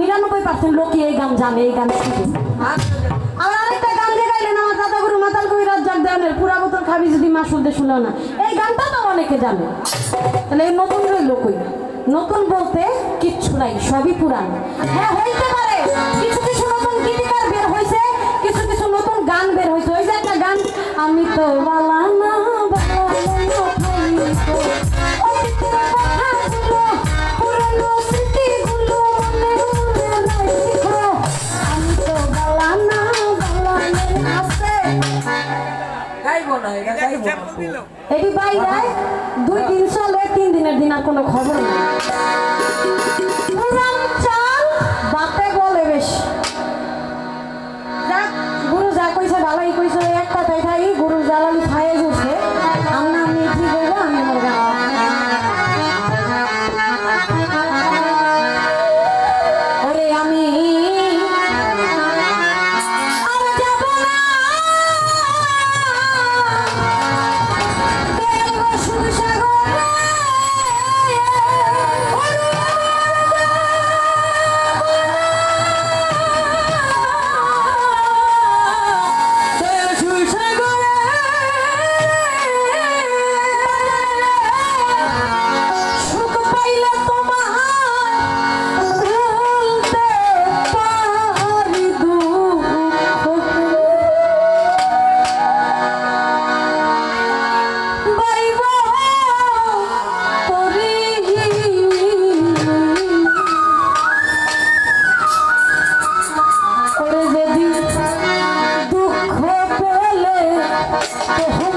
নিরানব্বই পার্সেন্ট লোকই এই গান জানে, এই গান শিখে আর আরেকটা গান যে গাইলেন আমার দাদা মাতাল কবি রাজ্জাক পুরা বোতল খাবি যদি মাসুদে শুনো না। এই গানটা তো অনেকে জানে। তাহলে এই নতুন রইল কই? নতুন বলতে কিচ্ছু নাই, সবই পুরান হ্যাঁ হইতে পারে। কিছু কিছু নতুন গীতিকার বের হয়েছে কিছু কিছু নতুন গান বের হয়েছে ওই যে একটা গান, আমি তো বালা এটা বাইরে দুই দিন চলে তিন দিনের দিন আর কোনো খবর নেই। Cô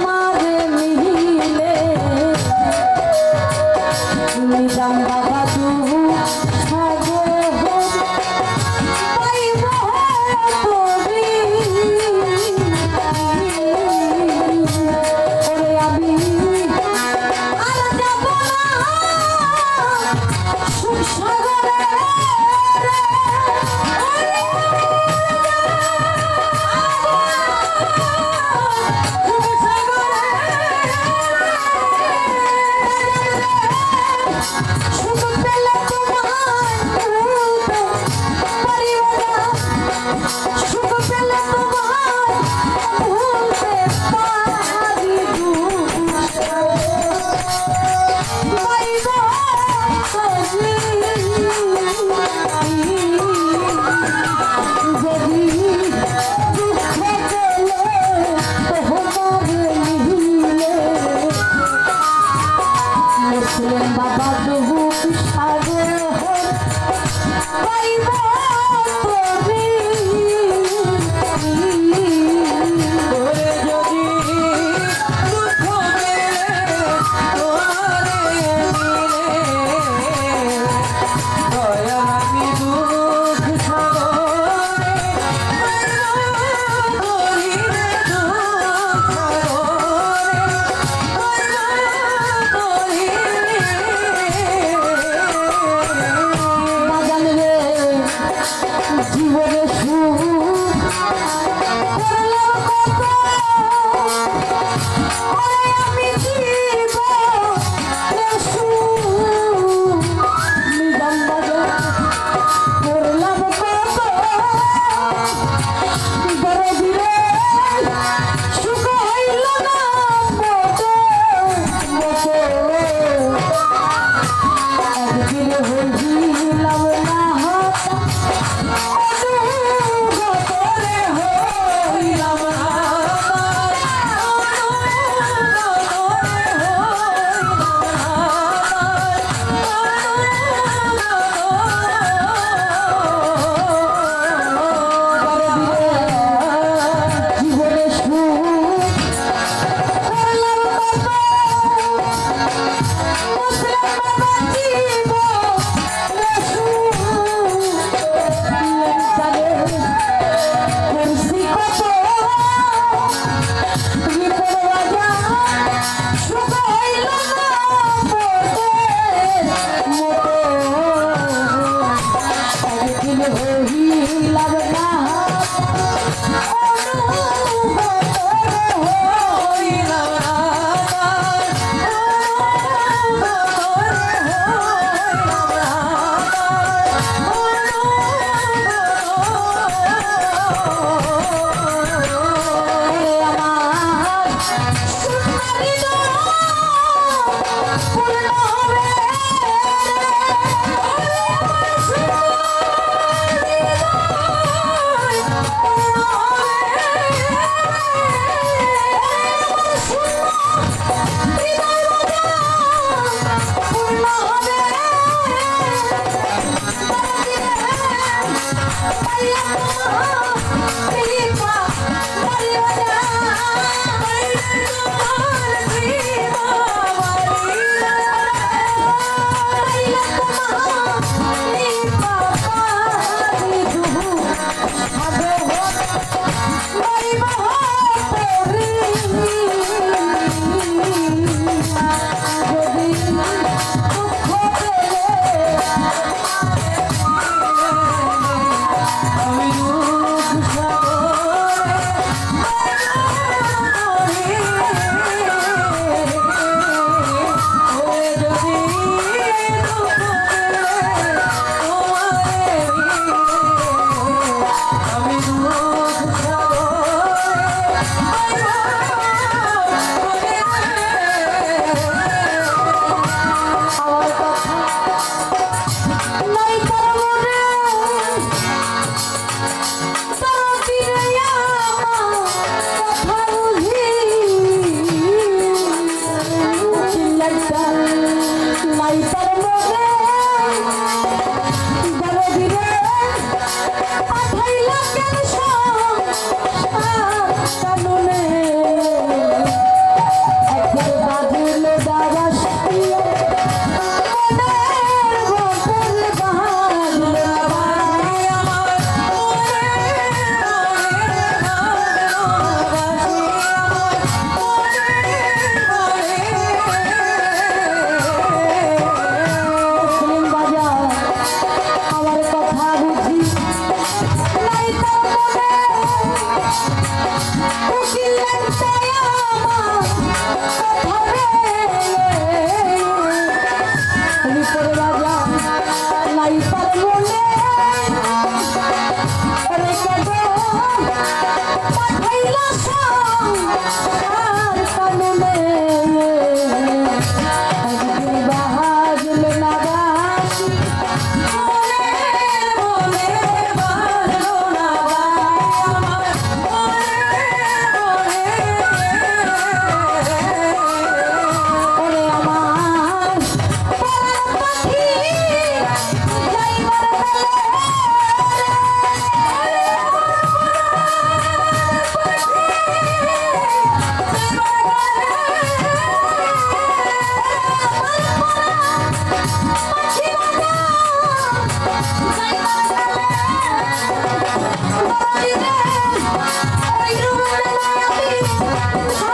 Oh.